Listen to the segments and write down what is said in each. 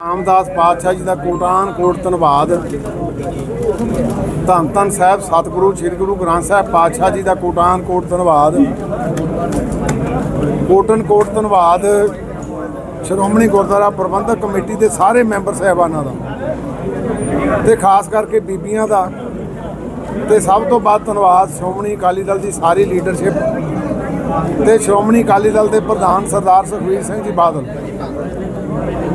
ਰਾਮਦਾਸ ਪਾਤਸ਼ਾਹ ਜੀ ਦਾ ਕੋਟਾਨ ਕੋਟ ਧੰਨਵਾਦ। ਧੰਨ ਧੰਨ ਸਾਹਿਬ, ਸਤਿਗੁਰੂ, ਸ੍ਰੀ ਗੁਰੂ ਗ੍ਰੰਥ ਸਾਹਿਬ ਪਾਤਸ਼ਾਹ ਜੀ ਦਾ ਕੋਟਾਨ ਕੋਟ ਧੰਨਵਾਦ। ਕੋਟਨ ਕੋਟ ਧੰਨਵਾਦ। ਸ਼੍ਰੋਮਣੀ ਗੁਰਦੁਆਰਾ ਪ੍ਰਬੰਧਕ ਕਮੇਟੀ ਦੇ ਸਾਰੇ ਮੈਂਬਰ ਸਾਹਿਬਾਨਾਂ ਦਾ ਤੇ ਖਾਸ ਕਰਕੇ ਬੀਬੀਆਂ ਦਾ। ਤੇ ਸਭ ਤੋਂ ਵੱਧ ਧੰਨਵਾਦ ਸ਼੍ਰੋਮਣੀ ਅਕਾਲੀ ਦਲ ਦੀ ਸਾਰੀ ਲੀਡਰਸ਼ਿਪ ਤੇ ਸ਼੍ਰੋਮਣੀ ਅਕਾਲੀ ਦਲ ਦੇ ਪ੍ਰਧਾਨ ਸਰਦਾਰ ਸੁਖਬੀਰ ਸਿੰਘ ਜੀ ਬਾਦਲ।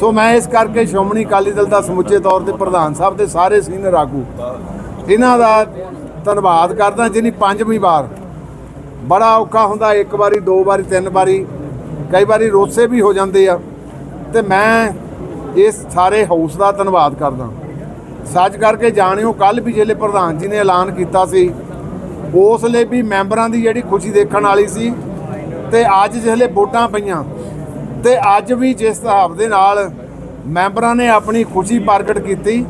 ਸੋ ਮੈਂ ਇਸ ਕਰਕੇ ਸ਼੍ਰੋਮਣੀ ਅਕਾਲੀ ਦਲ ਦਾ ਸਮੁੱਚੇ ਤੌਰ ਤੇ ਪ੍ਰਧਾਨ ਸਾਹਿਬ ਦੇ ਸਾਰੇ ਸੀਨੀਅਰ ਆਗੂ ਇਹਨਾਂ ਦਾ ਧੰਨਵਾਦ ਕਰਦਾ ਜਿਨੀ ਪੰਜਵੀਂ ਵਾਰ। ਬੜਾ ਔਖਾ ਹੁੰਦਾ, ਇੱਕ ਵਾਰੀ, ਦੋ ਵਾਰੀ, ਤਿੰਨ ਵਾਰੀ, ਕਈ ਵਾਰੀ ਰੋਸੇ ਵੀ ਹੋ ਜਾਂਦੇ ਆ। ਤੇ ਮੈਂ ਇਸ ਸਾਰੇ ਹਾਊਸ ਦਾ ਧੰਨਵਾਦ ਕਰਦਾ। ਸੱਚ ਕਰਕੇ ਜਾਣਿਓ ਕੱਲ ਵੀ ਜਿਹੜੇ ਪ੍ਰਧਾਨ ਜੀ ਨੇ ਐਲਾਨ ਕੀਤਾ ਸੀ, ਉਸ ਲਈ ਵੀ ਮੈਂਬਰਾਂ ਦੀ ਜਿਹੜੀ ਖੁਸ਼ੀ ਦੇਖਣ ਵਾਲੀ ਸੀ ਤੇ ਅੱਜ ਜਿਹੜੇ ਵੋਟਾਂ ਪਈਆਂ ਤੇ ਅੱਜ ਵੀ ਜਿਸ ਹਿਸਾਬ ਦੇ ਨਾਲ ਮੈਂਬਰਾਂ ਨੇ ਆਪਣੀ ਖੁਸ਼ੀ ਪ੍ਰਗਟ ਕੀਤੀ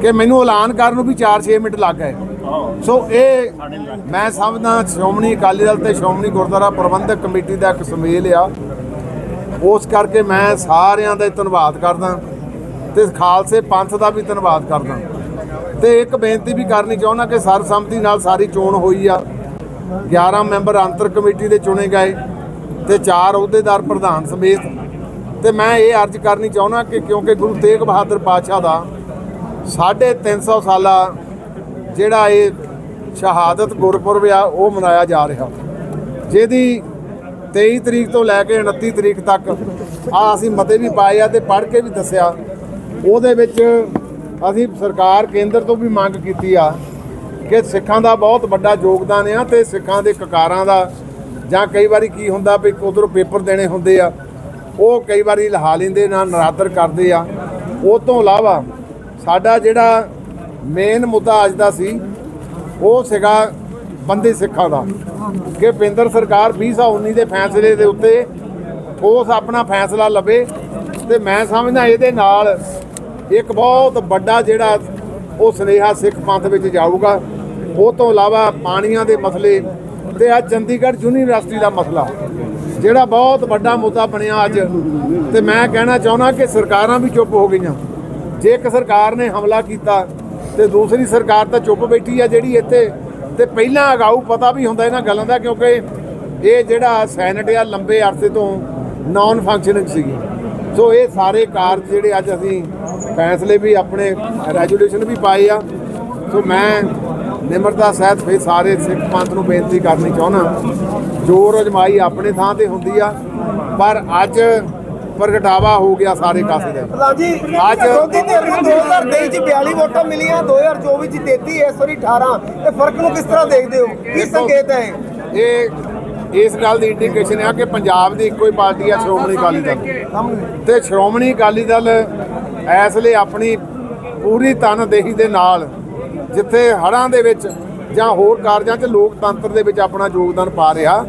ਕਿ ਮੈਨੂੰ ਐਲਾਨ ਕਰਨ ਨੂੰ ਵੀ 4-6 ਮਿੰਟ ਲੱਗ ਗਏ। ਸੋ ਇਹ ਮੈਂ ਸਮਝਦਾ ਸ਼੍ਰੋਮਣੀ ਅਕਾਲੀ ਦਲ ਤੇ ਸ਼੍ਰੋਮਣੀ ਗੁਰਦੁਆਰਾ ਪ੍ਰਬੰਧਕ ਕਮੇਟੀ ਦਾ ਇੱਕ ਸੁਮੇਲ ਆ। ਉਸ ਕਰਕੇ ਮੈਂ ਸਾਰਿਆਂ ਦਾ ਧੰਨਵਾਦ ਕਰਦਾ ਤੇ ਖਾਲਸੇ ਪੰਥ ਦਾ ਵੀ ਧੰਨਵਾਦ ਕਰਦਾ। ਤੇ ਇੱਕ ਬੇਨਤੀ ਵੀ ਕਰਨੀ ਚਾਹੁੰਦਾ ਕਿ ਸਰਸੰਮਤੀ ਨਾਲ ਸਾਰੀ ਚੋਣ ਹੋਈ ਆ। 11 ਮੈਂਬਰ ਅੰਤਰ ਕਮੇਟੀ ਦੇ ਚੁਣੇ ਗਏ। ਤੇ ਚਾਰ ਅਹੁਦੇਦਾਰ ਪ੍ਰਧਾਨ ਸਮੇਤ ਤੇ ਮੈਂ ਇਹ ਅਰਜ਼ ਕਰਨੀ ਚਾਹੁੰਦਾ ਕਿ ਕਿਉਂਕਿ ਗੁਰੂ ਤੇਗ ਬਹਾਦਰ ਪਾਤਸ਼ਾਹ ਦਾ 350 ਸਾਲਾ ਜਿਹੜਾ ਇਹ ਸ਼ਹਾਦਤ ਗੁਰਪੁਰਬ ਆ, ਉਹ ਮਨਾਇਆ ਜਾ ਰਿਹਾ। ਜਿਹਦੀ 23 ਤਰੀਕ ਤੋਂ ਲੈ ਕੇ 29 ਤਰੀਕ ਤੱਕ ਆ ਅਸੀਂ ਮਤੇ ਵੀ ਪਾਏ ਆ ਤੇ ਪੜ੍ਹ ਕੇ ਵੀ ਦੱਸਿਆ। ਉਹਦੇ ਵਿੱਚ ਅਸੀਂ ਸਰਕਾਰ ਕੇਂਦਰ ਤੋਂ ਵੀ ਮੰਗ ਕੀਤੀ ਆ ਕਿ ਸਿੱਖਾਂ ਦਾ ਬਹੁਤ ਵੱਡਾ ਯੋਗਦਾਨ ਆ ਤੇ ਸਿੱਖਾਂ ਦੇ ਕਕਾਰਾਂ ਦਾ ਜਾਂ ਕਈ ਵਾਰੀ ਕੀ ਹੁੰਦਾ ਵੀ ਉਧਰੋਂ ਪੇਪਰ ਦੇਣੇ ਹੁੰਦੇ ਆ, ਉਹ ਕਈ ਵਾਰੀ ਲਹਾ ਲੈਂਦੇ ਨਾਲ ਨਰਾਦਰ ਕਰਦੇ ਆ। ਉਹ ਤੋਂ ਇਲਾਵਾ ਸਾਡਾ ਜਿਹੜਾ ਮੇਨ ਮੁੱਦਾ ਅੱਜ ਦਾ ਸੀ, ਉਹ ਸੀਗਾ ਬੰਦੇ ਸਿੱਖਾਂ ਦਾ। ਕਿ ਕੇਂਦਰ ਸਰਕਾਰ 2019 ਦੇ ਫੈਸਲੇ ਦੇ ਉੱਤੇ ਠੋਸ ਆਪਣਾ ਫੈਸਲਾ ਲਵੇ ਤੇ ਮੈਂ ਸਮਝਦਾ ਇਹਦੇ ਨਾਲ ਇੱਕ ਬਹੁਤ ਵੱਡਾ ਜਿਹੜਾ ਉਹ ਸੁਨੇਹਾ ਸਿੱਖ ਪੰਥ ਵਿੱਚ ਜਾਊਗਾ। ਉਹ ਤੋਂ ਇਲਾਵਾ ਪਾਣੀਆਂ ਦੇ ਮਸਲੇ ਤੇ ਆ ਚੰਡੀਗੜ੍ਹ ਯੂਨੀਵਰਸਿਟੀ ਦਾ ਮਸਲਾ, ਜਿਹੜਾ ਬਹੁਤ ਵੱਡਾ ਮੁੱਦਾ ਬਣਿਆ ਅੱਜ। ਤੇ ਮੈਂ ਕਹਿਣਾ ਚਾਹੁੰਦਾ ਕਿ ਸਰਕਾਰਾਂ ਵੀ ਚੁੱਪ ਹੋ ਗਈਆਂ। ਜੇ ਇੱਕ ਸਰਕਾਰ ਨੇ ਹਮਲਾ ਕੀਤਾ, ਤੇ ਦੂਸਰੀ ਸਰਕਾਰ ਤਾਂ ਚੁੱਪ ਬੈਠੀ ਆ ਜਿਹੜੀ ਇੱਥੇ। ਤੇ ਪਹਿਲਾਂ ਅਗਾਊ ਪਤਾ ਵੀ ਹੁੰਦਾ ਇਹਨਾਂ ਗੱਲਾਂ ਦਾ, ਕਿਉਂਕਿ ਇਹ ਜਿਹੜਾ ਸੈਨੇਟ ਆ, ਲੰਬੇ ਅਰਸੇ ਤੋਂ ਨਾਨ ਫੰਕਸ਼ਨਿੰਗ ਸੀਗੀ। ਸੋ ਇਹ ਸਾਰੇ ਕਾਰਜ ਜਿਹੜੇ ਅੱਜ ਅਸੀਂ ਫੈਸਲੇ ਵੀ ਆਪਣੇ ਰੈਜੂਲੇਸ਼ਨ ਵੀ ਪਾਏ ਆ। ਸੋ ਮੈਂ ਨਿਮਰਤਾ ਸਹਿਤ ਫੇ ਸਾਰੇ ਸਿੱਖ ਪੰਥ ਨੂੰ ਬੇਨਤੀ ਕਰਨੀ ਚਾਹੁੰਦਾ। ਜੋਰ ਅਜਮਾਈ ਆਪਣੇ ਥਾਂ ਤੇ ਹੁੰਦੀ ਆ ਪਰ ਅੱਜ ਪ੍ਰਗਟਾਵਾ ਹੋ ਗਿਆ ਸਾਰੇ ਕਾਸੇ ਦਾ ਪ੍ਰਧਾਨ ਜੀ ਅੱਜ- ਵਿਰੋਧੀ ਧਿਰ ਨੂੰ 2023 ਚ 42 ਵੋਟਾਂ ਮਿਲੀਆਂ 2024 ਚ 33 ਇਸ ਵਾਰੀ 18 ਇਹ ਫ਼ਰਕ ਨੂੰ ਕਿਸ ਤਰ੍ਹਾਂ ਦੇਖਦੇ ਹੋ? ਕੀ ਸੰਕੇਤ ਹੈ ਇਹ? ਇਹ ਇਸ ਗੱਲ ਦੀ ਇੰਡੀਕੇਸ਼ਨ ਹੈ ਕਿ ਪੰਜਾਬ ਦੀ ਇੱਕੋ ਹੀ ਪਾਰਟੀ ਆ ਸ਼੍ਰੋਮਣੀ ਅਕਾਲੀ ਦਲ। ਤੇ ਸ਼੍ਰੋਮਣੀ ਅਕਾਲੀ ਦਲ ਇਸ ਲਈ ਆਪਣੀ ਪੂਰੀ ਤਨਦੇਹੀ ਦੇ ਨਾਲ ਜਿੱਥੇ ਹੜ੍ਹਾਂ ਦੇ ਵਿੱਚ ਜਾਂ ਹੋਰ ਕਾਰਜਾਂ 'ਚ ਲੋਕਤੰਤਰ ਦੇ ਵਿੱਚ ਆਪਣਾ ਯੋਗਦਾਨ ਪਾ ਰਿਹਾ।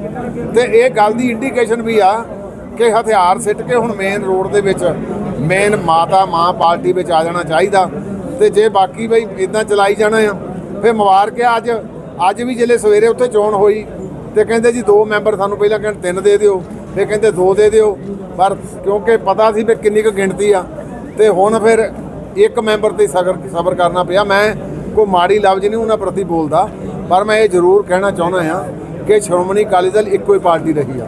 ਤੇ ਇਹ ਗੱਲ ਦੀ ਇੰਡੀਕੇਸ਼ਨ ਵੀ ਆ ਕਿ ਹਥਿਆਰ ਸਿੱਟ ਕੇ ਹੁਣ ਮੇਨ ਰੋਡ ਦੇ ਵਿੱਚ ਮੇਨ ਮਾਤਾ, ਮਾਂ ਪਾਰਟੀ ਵਿੱਚ ਆ ਜਾਣਾ ਚਾਹੀਦਾ। ਤੇ ਜੇ ਬਾਕੀ ਬਈ ਇਦਾਂ ਚਲਾਈ ਜਾਣਾ ਆ, ਫਿਰ ਮੁਬਾਰਕ ਆ ਅੱਜ? ਅੱਜ ਵੀ ਜਿਹੜੇ ਸਵੇਰੇ ਉੱਥੇ ਚੋਣ ਹੋਈ। ਤੇ ਕਹਿੰਦੇ ਜੀ ਦੋ ਮੈਂਬਰ ਸਾਨੂੰ ਪਹਿਲਾਂ ਕਹਿੰਦੇ ਤਿੰਨ ਦੇ ਦਿਓ, ਫਿਰ ਕਹਿੰਦੇ ਦੋ ਦੇ ਦਿਓ। ਪਰ ਕਿਉਂਕਿ ਪਤਾ ਸੀ ਵੀ ਕਿੰਨੀ ਕੁ ਗਿਣਤੀ ਆ, ਤੇ ਹੁਣ ਫਿਰ ਇੱਕ ਮੈਂਬਰ ਤੇ ਸਬਰ ਸਬਰ ਕਰਨਾ ਪਿਆ। ਮੈਂ ਕੋਈ ਮਾੜੀ ਲਫ਼ਜ਼ ਨਹੀਂ ਉਹਨਾਂ ਪ੍ਰਤੀ ਬੋਲਦਾ ਪਰ ਮੈਂ ਇਹ ਜ਼ਰੂਰ ਕਹਿਣਾ ਚਾਹੁੰਦਾ ਆ ਕਿ ਸ਼੍ਰੋਮਣੀ ਅਕਾਲੀ ਦਲ ਇੱਕੋ ਹੀ ਪਾਰਟੀ ਰਹੀ ਆ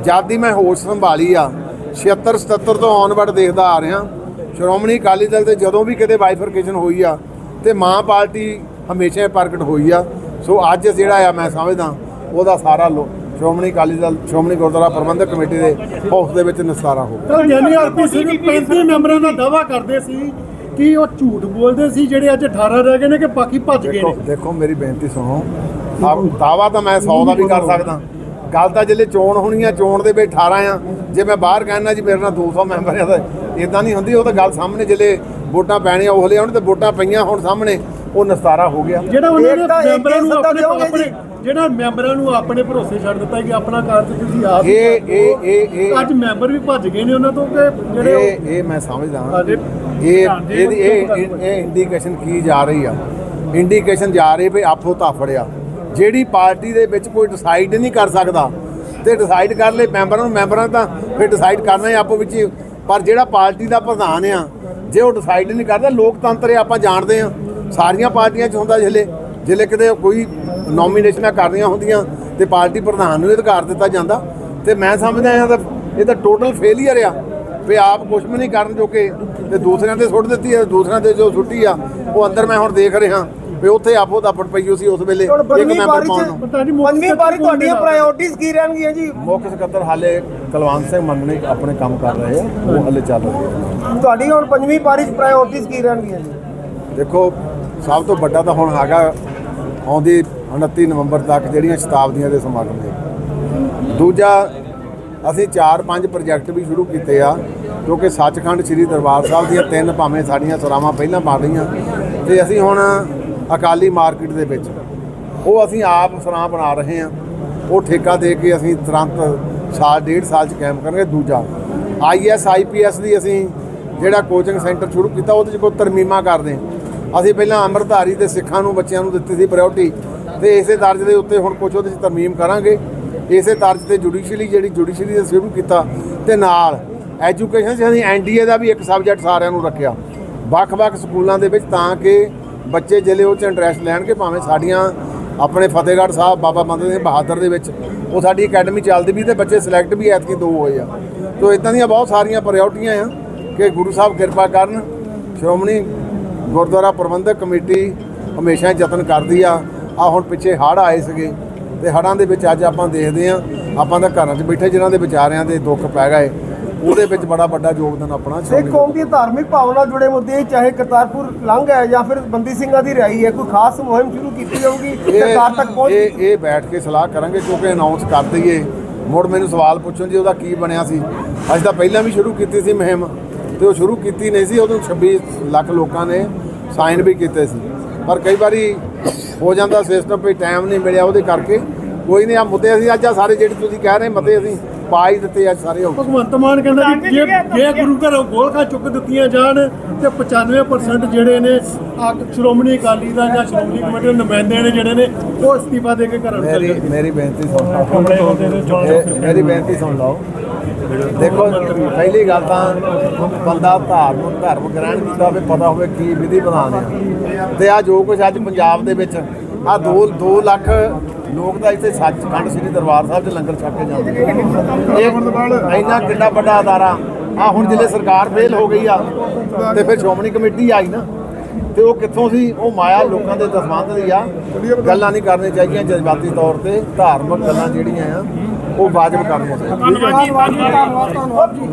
ਜਦ ਦੀ ਮੈਂ ਹੋਸ਼ ਸੰਭਾਲੀ ਆ 76 77 ਤੋਂ ਔਨਵਰਡ ਦੇਖਦਾ ਆ ਰਿਹਾ ਸ਼੍ਰੋਮਣੀ ਅਕਾਲੀ ਦਲ ਤੇ ਜਦੋਂ ਵੀ ਕਿਤੇ ਬਾਈਫਰਕੇਸ਼ਨ ਹੋਈ ਆ ਤੇ ਮਾਂ ਪਾਰਟੀ ਹਮੇਸ਼ਾ ਪ੍ਰਗਟ ਹੋਈ ਆ ਸੋ ਅੱਜ ਜਿਹੜਾ ਆ ਮੈਂ ਸਮਝਦਾ ਉਹਦਾ ਸਾਰਾ ਲੋ ਸ਼੍ਰੋਮਣੀ ਅਕਾਲੀ ਦਲ ਸ਼੍ਰੋਮਣੀ ਗੁਰਦੁਆਰਾ ਪ੍ਰਬੰਧਕ ਕਮੇਟੀ ਦੇ ਹੌਸ ਦੇ ਵਿੱਚ ਨਿਸਾਰਾ ਹੋ ਗਿਆ ਤਾਂ ਆਰਪੀ ਸਿੰਘ 35 ਮੈਂਬਰਾਂ ਦਾ ਦਾਵਾ ਕਰਦੇ ਸੀ ਕਿ ਉਹ ਝੂਠ ਬੋਲਦੇ ਸੀ ਜਿਹੜੇ ਅੱਜ 18 ਰਹਿ ਗਏ ਨੇ ਕਿ ਬਾਕੀ ਭੱਜ ਗਏ ਦੇਖੋ ਨੇ। ਦੇਖੋ ਮੇਰੀ ਬੇਨਤੀ ਸੁਣੋ। ਆਪ ਦਾਵਾ ਤਾਂ ਮੈਂ 100 ਦਾ ਵੀ ਕਰ ਸਕਦਾ। ਗੱਲ ਤਾਂ ਜਿਹੜੇ ਚੋਣ ਹੋਣੀ ਆ ਚੋਣ ਦੇ ਵਿੱਚ 18 ਆ। ਜੇ ਮੈਂ ਬਾਹਰ ਕਹਿਣਾ ਜੀ ਮੇਰੇ ਨਾਲ 200 ਮੈਂਬਰ ਆ ਤਾਂ ਇਦਾਂ ਨਹੀਂ ਹੁੰਦੀ। ਉਹ ਤਾਂ ਗੱਲ ਸਾਹਮਣੇ ਜਿਹੜੇ ਵੋਟਾਂ ਪੈਣੀਆਂ ਉਹ ਲਿਆਉਣ ਤੇ ਵੋਟਾਂ ਪਈਆਂ ਹੁਣ ਸਾਹਮਣੇ। ਉਹ ਨਿਸਤਾਰਾ ਹੋ ਗਿਆ। ਜਿਹੜਾ ਉਹਨਾਂ ਨੇ ਏਕਤਾ- ਮੈਂਬਰਾਂ ਨੂੰ ਆਪਣੇ ਦਿਓਗੇ ਆਪਣੇ ਜਿਹੜਾ ਮੈਂਬਰਾਂ ਨੂੰ ਆਪਣੇ ਭਰੋਸੇ ਛੱਡ ਦਿੱਤਾ ਕਿ ਆਪਣਾ ਕਾਰਜ ਤੁਸੀਂ ਆਪ ਹੀ ਇਹ। ਇਹ ਇਹ ਇਹ ਅੱਜ ਮੈਂਬਰ ਵੀ ਭੱਜ ਗਏ ਨੇ ਉਹਨਾਂ ਤੋਂ ਕਿ ਜਿਹੜੇ ਉਹ- ਇਹ ਇਹ ਮੈਂ ਸਮਝਦਾ ਹਾਂ। ਸਾਡੇ ਇਹ ਇਹਦੀ ਇਹ ਇਹ- ਇਹ ਇੰਡੀਕੇਸ਼ਨ ਕੀ ਜਾ ਰਹੀ ਆ? ਇੰਡੀਕੇਸ਼ਨ ਜਾ ਰਹੀ ਵੀ ਆਪੋ ਧਾਫੜਿਆ ਜਿਹੜੀ ਪਾਰਟੀ ਦੇ ਵਿੱਚ ਕੋਈ ਡਿਸਾਈਡ ਨਹੀਂ ਕਰ ਸਕਦਾ ਤੇ ਡਿਸਾਈਡ ਕਰ ਲੈ ਮੈਂਬਰਾਂ ਨੂੰ ਮੈਂਬਰਾਂ ਤਾਂ ਫਿਰ ਡਿਸਾਈਡ ਕਰਨਾ ਹੀ ਆਪੋ ਵਿੱਚ ਹੀ। ਪਰ ਜਿਹੜਾ ਪਾਰਟੀ ਦਾ ਪ੍ਰਧਾਨ ਆ ਜੇ ਉਹ ਡਿਸਾਈਡ ਨਹੀਂ ਕਰਦਾ ਲੋਕਤੰਤਰ ਹੈ ਆਪਾਂ ਜਾਣਦੇ ਆ। ਸਾਰੀਆਂ ਪਾਰਟੀਆਂ 'ਚ ਹੁੰਦਾ ਜਿਲੇ ਜਿਲੇ ਕਿਤੇ ਕੋਈ ਨੋਮੀਨੇਸ਼ਨਾਂ ਕਰਨੀਆਂ ਹੁੰਦੀਆਂ ਤੇ ਪਾਰਟੀ ਪ੍ਰਧਾਨ ਨੂੰ ਇਹ ਅਧਿਕਾਰ ਦਿੱਤਾ ਜਾਂਦਾ ਤੇ ਮੈਂ ਸਮਝਦਾ ਹਾਂ ਤਾਂ ਇਹ ਤਾਂ ਟੋਟਲ ਫੇਲਿਅਰ ਆ ਵੀ ਆਪ ਕੁਛ ਵੀ ਨਹੀਂ ਕਰਨ ਜੋਗੇ ਤੇ ਦੂਸਰਿਆਂ ਤੇ ਸੁੱਟ ਦਿੱਤੀ ਹੈ ਦੂਸਰਿਆਂ ਤੇ ਜੋ ਸੁੱਟੀ ਆ ਉਹ ਅੰਦਰ ਮੈਂ ਹੁਣ ਦੇਖ ਰਿਹਾ ਵੀ ਉੱਥੇ ਆਪੋ ਦਾ ਪਈ ਸੀ ਉਸ ਵੇਲੇ ਇੱਕ ਮੈਂਬਰ ਪਾਉਣ ਪੰਜਵੀਂ ਵਾਰੀ ਤੁਹਾਡੀਆਂ? ਪ੍ਰਾਇੋਰਟੀਜ਼ ਕੀ ਰਹਿਣਗੀਆਂ ਜੀ? ਮੁੱਖ ਸਕੱਤਰ ਹਾਲੇ ਕੁਲਵੰਤ ਸਿੰਘ ਮੰਨਣੇ ਆਪਣੇ ਕੰਮ ਕਰ ਰਹੇ ਆ ਉਹ ਹਾਲੇ ਚੱਲ ਰਹੇ ਤੁਹਾਡੀ ਹੁਣ ਪੰਜਵੀਂ ਵਾਰੀ ਚ ਪ੍ਰਾਇੋਰਟੀਜ਼ ਕੀ ਰਹਿਣਗੀਆਂ ਜੀ? ਦੇਖੋ ਸਭ ਤੋਂ ਵੱਡਾ ਤਾਂ ਹੁਣ ਹੈਗਾ ਆਉਂਦੀ 29 ਨਵੰਬਰ ਤੱਕ ਜਿਹੜੀਆਂ ਸ਼ਤਾਬਦੀਆਂ ਦੇ ਸਮਾਗਮ ਨੇ। ਦੂਜਾ, ਅਸੀਂ 4-5 ਪ੍ਰੋਜੈਕਟ ਵੀ ਸ਼ੁਰੂ ਕੀਤੇ ਆ ਕਿਉਂਕਿ ਸੱਚਖੰਡ ਸ੍ਰੀ ਦਰਬਾਰ ਸਾਹਿਬ ਦੀਆਂ ਤਿੰਨ ਭਾਵੇਂ ਸਾਡੀਆਂ ਸਰਾਵਾਂ ਪਹਿਲਾਂ ਬਣ ਰਹੀਆਂ ਤੇ ਅਸੀਂ ਹੁਣ ਅਕਾਲੀ ਮਾਰਕੀਟ ਦੇ ਵਿੱਚ, ਉਹ ਅਸੀਂ ਆਪ ਸਰਾਂ ਬਣਾ ਰਹੇ ਹਾਂ। ਉਹ ਠੇਕਾ ਦੇ ਕੇ ਅਸੀਂ ਤੁਰੰਤ ਸਾਲ, ਡੇਢ ਸਾਲ ਚ ਕਾਇਮ ਕਰਾਂਗੇ ਦੂਜਾ ਆਈਐਸ ਆਈਪੀਐਸ ਦੀ ਅਸੀਂ ਜਿਹੜਾ ਕੋਚਿੰਗ ਸੈਂਟਰ ਸ਼ੁਰੂ ਕੀਤਾ, ਉਹਦੇ 'ਚ ਕੋਈ ਤਰਮੀਮਾਂ ਕਰਦੇ ਹਾਂ। ਅਸੀਂ ਪਹਿਲਾਂ ਅੰਮ੍ਰਿਤਧਾਰੀ ਤੇ ਸਿੱਖਾਂ ਨੂੰ, ਬੱਚਿਆਂ ਨੂੰ ਦਿੱਤੀ ਸੀ ਪ੍ਰਾਇੋਰਟੀ ਤੇ ਇਸੇ ਦਰਜ ਦੇ ਉੱਤੇ ਹੁਣ ਕੁਝ ਉਹਦੇ 'ਚ ਤਰਮੀਮ ਕਰਾਂਗੇ। ਇਸੇ ਦਰਜ ਤੇ ਜੁਡੀਸ਼ੀਅਲੀ ਜਿਹੜੀ ਜੁਡੀਸ਼ੀਅਲੀ ਦਾ ਸ਼ੁਰੂ ਕੀਤਾ ਤੇ ਨਾਲ ਐਜੂਕੇਸ਼ਨ 'ਚ ਅਸੀਂ ਐਨਡੀਏ ਦਾ ਵੀ ਇੱਕ ਸਬਜੈਕਟ ਸਾਰਿਆਂ ਨੂੰ ਰੱਖਿਆ। ਵੱਖ-ਵੱਖ ਸਕੂਲਾਂ ਦੇ ਵਿੱਚ ਤਾਂ ਕਿ ਬੱਚੇ ਜਿਹੜੇ ਉਹ 'ਚ ਇੰਟਰਸਟ ਲੈਣਗੇ, ਭਾਵੇਂ ਸਾਡੀਆਂ ਆਪਣੇ ਫਤਿਹਗੜ੍ਹ ਸਾਹਿਬ, ਬਾਬਾ ਬੰਦੇ ਸਿੰਘ ਬਹਾਦਰ ਦੇ ਵਿੱਚ ਉਹ ਸਾਡੀ ਅਕੈਡਮੀ ਚੱਲਦੀ ਵੀ ਤੇ ਬੱਚੇ ਸਿਲੈਕਟ ਵੀ ਐਤਕੀ ਦੋ ਹੋਏ ਆ। ਤੋ ਇਦਾਂ ਦੀਆਂ ਬਹੁਤ ਸਾਰੀਆਂ ਪ੍ਰਾਇੋਰਟੀਆਂ ਆ ਕਿ ਗੁਰੂ ਸਾਹਿਬ ਕਿਰਪਾ ਕਰਨ, ਸ਼੍ਰੋਮਣੀ ਗੁਰਦੁਆਰਾ ਪ੍ਰਬੰਧਕ ਕਮੇਟੀ ਹਮੇਸ਼ਾ ਯਤਨ ਕਰਦੀ ਆ। ਆ ਹੁਣ ਪਿੱਛੇ ਹੜ੍ਹ ਆਏ ਸੀਗੇ ਤੇ ਹੜ੍ਹਾਂ ਦੇ ਵਿੱਚ ਅੱਜ ਆਪਾਂ ਦੇਖਦੇ ਆ ਆਪਾਂ ਤਾਂ ਘਰਾਂ 'ਚ ਬੈਠੇ ਜਿਨ੍ਹਾਂ ਦੇ ਵਿਚਾਰਿਆਂ ਦੇ ਦੁੱਖ ਪੈ ਗਏ। ਉਹਦੇ ਵਿੱਚ ਬੜਾ ਵੱਡਾ ਯੋਗਦਾਨ ਆਪਣਾ ਸਿੱਖ ਕੌਮ ਦੀ ਧਾਰਮਿਕ ਭਾਵਨਾ ਜੁੜੇ ਮੁੱਦੇ ਚਾਹੇ ਕਰਤਾਰਪੁਰ ਲੰਘ ਹੈ ਜਾਂ ਫਿਰ ਬੰਦੀ ਸਿੰਘਾਂ ਦੀ ਰਿਹਾਈ ਹੈ ਕੋਈ ਖਾਸ ਮੁਹਿੰਮ ਸ਼ੁਰੂ ਕੀਤੀ ਜਾਊਗੀ ਸਰਕਾਰ ਤੱਕ ਪਹੁੰਚ ਇਹ ਇਹ ਬੈਠ ਕੇ ਸਲਾਹ ਕਰਾਂਗੇ ਕਿਉਂਕਿ ਅਨਾਉਂਸ ਕਰ ਦਈਏ। ਮੁੜ ਮੈਨੂੰ ਸਵਾਲ ਪੁੱਛਣ ਜੀ ਉਹਦਾ ਕੀ ਬਣਿਆ ਸੀ? ਅਸੀਂ ਤਾਂ ਪਹਿਲਾਂ ਵੀ ਸ਼ੁਰੂ ਕੀਤੀ ਸੀ ਮੁਹਿੰਮ। ਤੇ ਉਹ ਸ਼ੁਰੂ ਕੀਤੀ ਨਹੀਂ ਸੀ ਉਦੋਂ 26 ਲੱਖ ਲੋਕਾਂ ਨੇ ਸਾਈਨ ਵੀ ਕੀਤੇ ਸੀ। ਪਰ ਕਈ ਵਾਰੀ ਹੋ ਜਾਂਦਾ ਸਿਸਟਮ ਵੀ ਟਾਈਮ ਨਹੀਂ ਮਿਲਿਆ ਉਹਦੇ ਕਰਕੇ। ਕੋਈ ਨਹੀਂ ਆ ਮੁੱਦੇ ਅਸੀਂ ਅੱਜ ਆ ਸਾਰੇ ਜਿਹੜੇ ਤੁਸੀਂ ਕਹਿ ਰਹੇ ਮਤੇ ਅਸੀਂ ਪਾ ਹੀ ਦਿੱਤੇ ਅੱਜ ਸਾਰੇ ਹੋ ਭਗਵੰਤ ਮਾਨ ਕਹਿੰਦਾ ਜੀ ਜੇ ਜੇ ਗੁਰੂ ਘਰੋਂ ਗੋਲਕਾਂ ਚੁੱਕ ਦਿੱਤੀਆਂ ਜਾਣ ਤੇ 95% ਜਿਹੜੇ ਨੇ ਆ ਸ਼੍ਰੋਮਣੀ ਅਕਾਲੀ ਦਾ ਜਾਂ ਸ਼੍ਰੋਮਣੀ ਕਮੇਟੀ ਦੇ ਨੁਮਾਇੰਦੇ ਨੇ ਜਿਹੜੇ ਨੇ ਉਹ ਅਸਤੀਫਾ ਦੇ ਕੇ ਘਰਾਂ ਨੂੰ ਚੱਲ ਮੇਰੀ ਬੇਨਤੀ ਸੁਣ ਲਓ। ਮੇਰੀ ਬੇਨਤੀ ਸੁਣ ਲਓ। ਦੇਖੋ, ਪਹਿਲੀ ਗੱਲ ਤਾਂ ਬੰਦਾ ਧਾਰਮ ਧਰਮ ਗ੍ਰਹਿਣ ਕੀਤਾ ਹੋਵੇ, ਪਤਾ ਹੋਵੇ ਕੀ ਵਿਧੀ ਵਿਧਾਨ ਹੈ ਤੇ ਆ ਜੋ ਕੁਝ ਅੱਜ ਪੰਜਾਬ ਦੇ ਵਿੱਚ ਆ 2 2 ਲੱਖ ਲੋਕ ਤਾਂ ਇੱਥੇ ਸੱਚਖੰਡ ਸ੍ਰੀ ਦਰਬਾਰ ਸਾਹਿਬ 'ਚ ਲੰਗਰ ਛਕ ਕੇ ਜਾਂਦੇ ਨੇ ਇਹ ਇੰਨਾ ਕਿੰਨਾ ਵੱਡਾ ਅਦਾਰਾ ਆ ਹੁਣ ਜਿਲੇ ਸਰਕਾਰ ਫੇਲ ਹੋ ਗਈ ਆ, ਤੇ ਫਿਰ ਸ਼੍ਰੋਮਣੀ ਕਮੇਟੀ ਆਈ ਨਾ। ਤੇ ਉਹ ਕਿੱਥੋਂ ਸੀ? ਉਹ ਮਾਇਆ ਲੋਕਾਂ ਦੇ ਦਸਵੰਧ ਦੀ ਆ। ਗੱਲਾਂ ਨਹੀਂ ਕਰਨੀਆਂ ਚਾਹੀਦੀਆਂ ਜਜ਼ਬਾਤੀ ਤੌਰ ਤੇ। ਧਾਰਮਿਕ ਗੱਲਾਂ ਜਿਹੜੀਆਂ ਆ, ਉਹ ਵਾਜਬ ਕਰਨੀਆਂ ਚਾਹੀਦੀਆਂ ਧੰਨਵਾਦ ਧੰਨਵਾਦ ਧੰਨਵਾਦ ਜੀ।